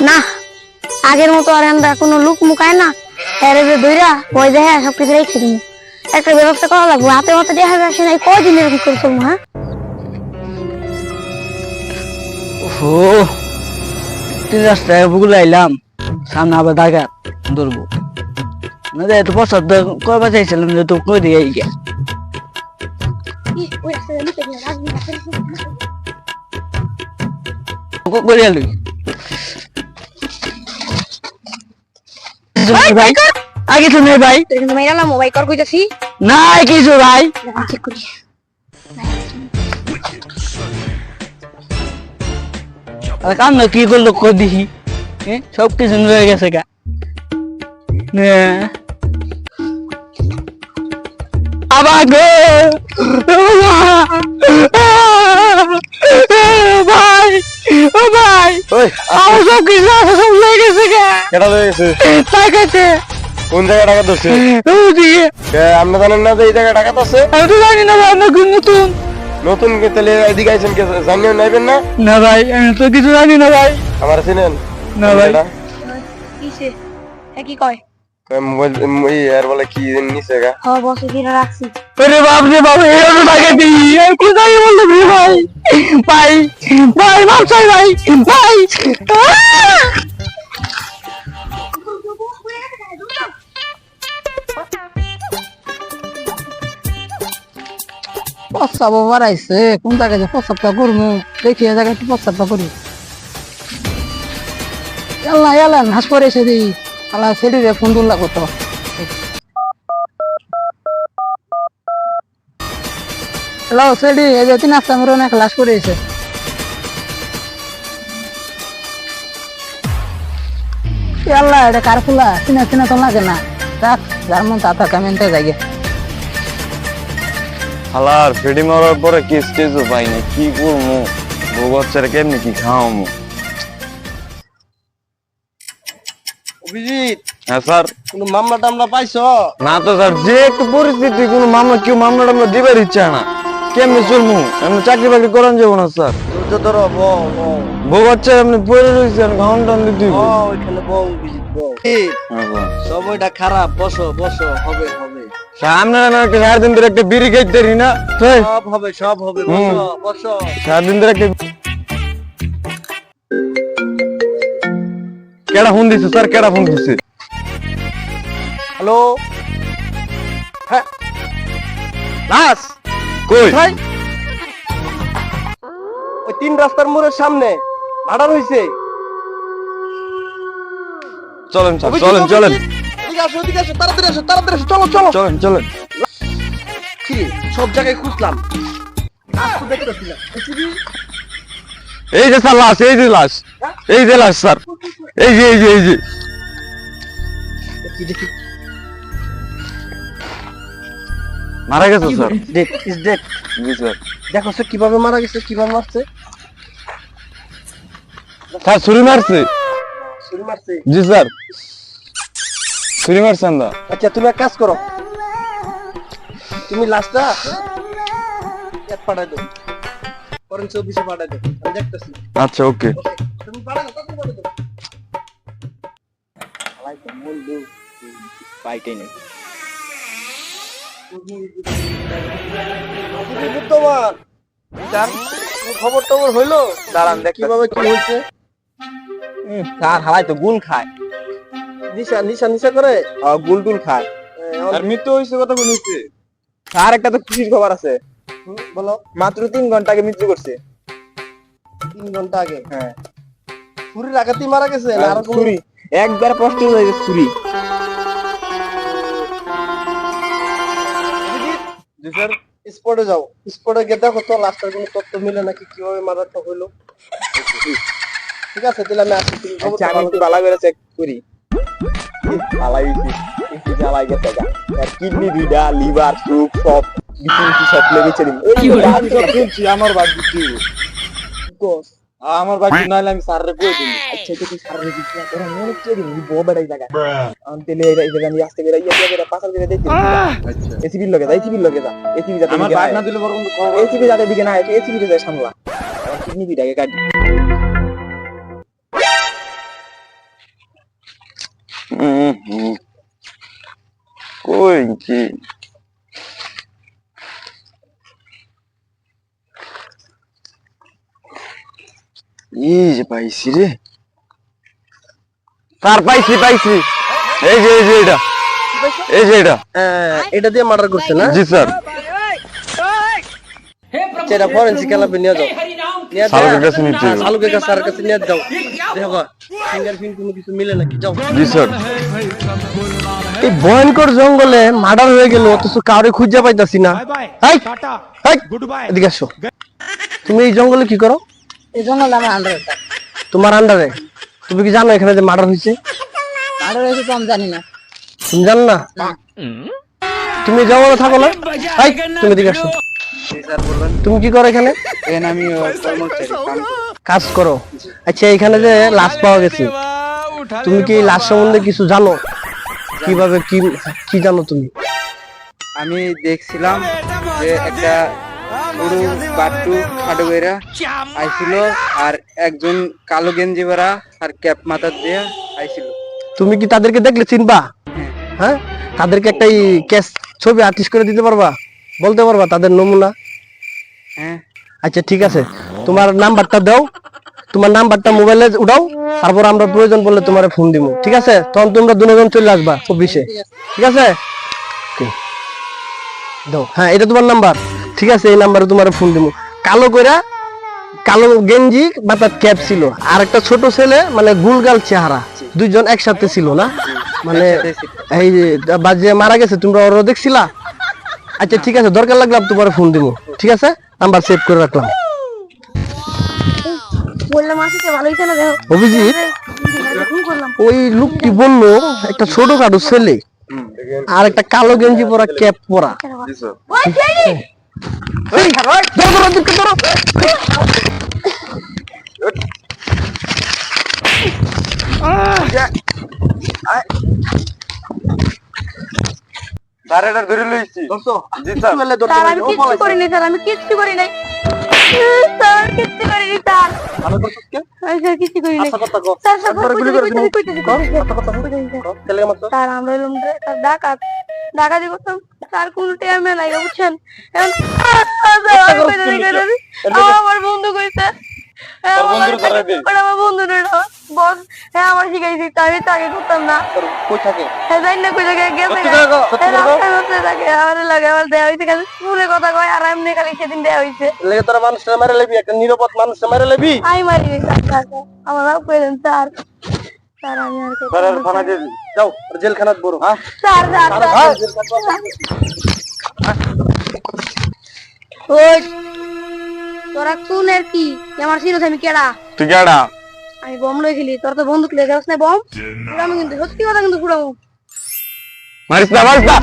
না আগের মতো আর আমরা কোনো লুক মুখায় না। এর যে দইরা ওই দেখে সব কিছু রেখে দিন একটা ব্যবস্থা করা লাগবে হাতে হাতে দেখা যাচ্ছে না কয়দিন এরকম করে চলবো হ্যাঁ? ও তিন রাস্তায় বুগুলো আইলাম সামনে আবার দাগা ধরবো। না যাই তো পছন্দ করবা চাইছিলাম যে তো কই দিয়ে গিয়া করে আলুই ভাই আগে তো নেই ভাই কিন্তু মেয়েরা মোবাইল কর কইতাছি নাই কিছু ভাই চেক করি আর কান্না কি করল কো দিহি এ, সব কিছু রয়ে গেছে গা নে। আবার গো ও ভাই ওই আমার সব কিছু আছে, সব রয়ে গেছে গা। কেটা হয়ে গেছে? টাকাতে। কোন জায়গায় টাকা ধরছে? ওদিকে আপনি জানেন না যে এই জায়গায় টাকা ধরছে? আমি তো জানি না ভাই কোন নতুন? নতুন কে তাহলে এদিকে আইছেন কে? জানিও নাইবেন না? না ভাই আমি তো কিছু জানি না ভাই। আমার চিনেন? না ভাই। কিসে? হ্যাঁ কি কয়? কয় মোবাইল এই আর বলে কি নিছে গা? হ্যাঁ বসে কিনে রাখছি। আরে বাপ রে বাপ টাকা দিই কোথায় রে ভাই? ভাই ভাই চাই ভাই ভাই। বাড়াইছে কোন জায়গায় প্রস্তাবটা করব দেখি জায়গায় প্রস্তাবটা করি। এলা এলা হাস পরেছে দিই। আলা সেটিরে ফোন করতো হ্যালো সেডি এই যে তিন আসতে আমার অনেক লাশ করেছে আল্লাহ এটা কার খোলা চিনা চিনা তো লাগে না। যার মন তাতা কামেন্টে যাই। হালার ফেডি মারার পরে কি স্টেজও পাই না কি করব বউ বাচ্চারা কেমনি কি খাওয়াবো অভিজিৎ হ্যাঁ স্যার? কোন মামলা টামলা পাইছো? না তো স্যার যে একটু পরিস্থিতি কোনো মামলা কেউ মামলা টামলা দিবার ইচ্ছা না। কেমনি চলবো এমনি চাকরি বাকরি করান যাব না স্যার। তো ধরো বউ বউ। বউ বাচ্চা এমনি পড়ে রয়েছেন ঘাম টান দিতে ওইখানে বউ বউ এই, স্যার। সময়টা খারাপ বসো বসো হবে হবে। স্যার, একটা সারাদিন ধরে একটা বিড়ি খাইতে পারি না? সব হবে সব হবে বসো বসো। সারাদিন ধরে একটা কেডা ফোন দিছে স্যার? কেডা ফোন দিছে? হ্যালো? হ্যাঁ। কই? ওই তিন রাস্তার মোড়ের সামনে ভাড়া হইছে। চলেন স্যার চলেন চলেন। তাড়াতাড়ি আসো তাড়াতাড়ি আসো চলো চলো। চলেন চলেন। কি সব জায়গায় খুঁজলাম। এই যে স্যার লাশ এই যে লাশ। এই যে লাশ স্যার। এই যে এই যে এই যে। মারা গেছে স্যার। দেখ ইস দেখ। জি স্যার। দেখো সে কীভাবে মারা গেছে কীভাবে মারছে? স্যার ছুরি মারছে। ছুরি মারছে? জি স্যার। ছুরি মারছেন দা আচ্ছা তুমি এক কাজ করো। তুমি লাস্টটা এক পাঠাই দাও। ফরেন্সিক অফিসে পাঠাই দাও। আমি দেখতেছি। আচ্ছা ওকে। তুমি পাঠাই দাও তাড়াতাড়ি পাঠাই দাও পাইটাই নেই বুদ্ধমান তার খবর টবর হইল? দাঁড়ান দেখ কীভাবে কি হয়েছে? স্যার হালাই তো গুল খায়। নিশা নিশা নিশা করে? গুল টুল খায়। আর মৃত্যু হয়েছে কথা বলেছে স্যার একটা তো খুশির খবর আছে? বলো। মাত্র তিন ঘণ্টা আগে মৃত্যু করছে। তিন ঘণ্টা আগে? হ্যাঁ। ছুরির আঘাতেই মারা গেছে আরও ছুরি। একবার কষ্ট হয়ে গেছে ছুরি। স্যার স্পটে যাও। স্পটে গিয়ে দেখো তো লাস্টের কোনো তথ্য মিলে নাকি কীভাবে মারাটা হইল। ঠিক আছে তাহলে আমি আসি তুমি আচ্ছা আমি একটু বালা করে চেক করি। বালাই একটু জ্বালাই গেছে গা আর কিডনি দুইটা লিভার সুপ সব কিছু কিছু সব লেগেছে দিন। আমার বাদ দিচ্ছি কোস আমার বাকি হ্যাঁ। নাইলে আমি স্যাররে কই দিই হ্যাঁ। আচ্ছা তুই স্যার স্যাররে দিছ না তোরা মনে হচ্ছে দিন বো বড়াই জায়গা আমি তেলে এই জায়গা আমি আস্তে বেরাই ইয়া করে পাশে করে দেখি আচ্ছা এসিবি লগে যাই এসিবি লগে যা। এসিবি যাতে আমার বাদ না দিলে বড় কিন্তু এসিবি যাতে দিকে না তুই এসিবি রে যাই সামলা। কিডনি বিটাকে কাটি। কই কি? এই যে পাইছি রে। তার পাইছি পাইছি? এই যে এই যে এটা। এই যে এটা। এটা দিয়ে মার্ডার করছে না? জি স্যার। সেটা ফরেন্সিক ক্লাবে নিয়ে যাও। নিয়ে কাছে নিতে হবে। কাছে স্যারের কাছে নিয়ে যাও। দেখো ফিঙ্গারপ্রিন্ট কোনো কিছু মিলে নাকি? যাও। জি স্যার। এই ভয়ঙ্কর জঙ্গলে মার্ডার হয়ে গেল অথচ কাউরে খুঁজে পাইতাছি না। এই, এই, এদিকে আসো। তুমি এই জঙ্গলে কি করো? এই জন্য আমার আন্ডার তোমার আন্ডারে তুমি কি জানো এখানে যে মার্ডার হয়েছে? আন্ডার হয়েছে তো আমি জানি না। তুমি জানো না? তুমি এই জঙ্গলে থাকো না? এই, তুমি এদিকে আসো। তুমি কি করো এখানে? এখানে আমি কাজ করো। আচ্ছা এখানে যে লাশ পাওয়া গেছে তুমি কি লাশ সম্বন্ধে কিছু জানো? কীভাবে কি কি জানো তুমি? আমি দেখছিলাম যে একটা গরু বাট্টু খাটো বেরা আইছিল আর একজন কালো গেঞ্জি বেরা আর ক্যাপ মাথা দিয়ে আইছিল। তুমি কি তাদেরকে দেখলে চিনবা? হ্যাঁ? তাদেরকে একটা ক্যাশ ছবি আর্টিস্ট করে দিতে পারবা? বলতে পারবা তাদের নমুনা? হ্যাঁ। আচ্ছা ঠিক আছে। তোমার নাম্বারটা দাও। তোমার নাম্বারটা মোবাইলে উঠাও। তারপর আমরা প্রয়োজন পড়লে তোমার ফোন দিব ঠিক আছে? তখন তোমরা দুজন চলে আসবা অফিসে ঠিক আছে? দাও। হ্যাঁ এটা তোমার নাম্বার। ঠিক আছে এই নাম্বারে তোমার ফোন দিব কালো কইরা কালো গেঞ্জি বা তার ক্যাপ ছিল। আর একটা ছোট ছেলে মানে গুলগাল চেহারা। দুইজন একসাথে ছিল না? মানে এই যে বাজে মারা গেছে তোমরা ওরা দেখছিলা? আচ্ছা ঠিক আছে দরকার লাগলে আমি তোমার ফোন দিব ঠিক আছে? নাম্বার সেভ করে রাখলাম। বললাম আসছে ভালো হয়েছে না দেখো অভিজিৎ ওই লোকটি বলল একটা ছোটখাটো ছেলে। আর একটা কালো গেঞ্জি পরা ক্যাপ পরা। ওই ছেলে! এই, ধরো, লইছি। আমি কিচ্ছু করি নাই স্যার আমি কিচ্ছু করিনি স্যার ভালো করছিস কে? আমি স্যার কিচ্ছু করি নাই আচ্ছা? স্যার আমরা এলাম ডাকাত ডাকাতি করতাম তার কোন টাইমে নাই বুঝছেন। আমার বন্ধু কইছে। তোর আমার- বন্ধু বস হ্যাঁ আমার শিখাইছি তা আমি তাকে করতাম না। কই থাকে? হ্যাঁ জানি না কই গেছে। রাস্তায় রাস্তায় থাকে আমার লাগে আমার দেয়া হইছে খালি স্কুলে কথা কয় আর এমনি খালি সেদিন দেয়া হইছে। লেগে তোরা মানুষটা মেরে লেবি একটা নিরাপদ মানুষটা মেরে লেবি? আমি মারি। আমার বাপ কইলেন স্যার। স্যার আমি আর স্যার থানা দিয়ে যাও জেলখানাত বড় হ্যাঁ? স্যার স্যার স্যার হ্যাঁ, ওই তোরা কোন আর কি? আমার আমি কেডা? তুই কেডা? আমি বম লই খেলি তোর তো বন্দুক লেগে যাস না। বম আমি কিন্তু সত্যি কথা কিন্তু ফুড়ামু মারিস না মারিস না!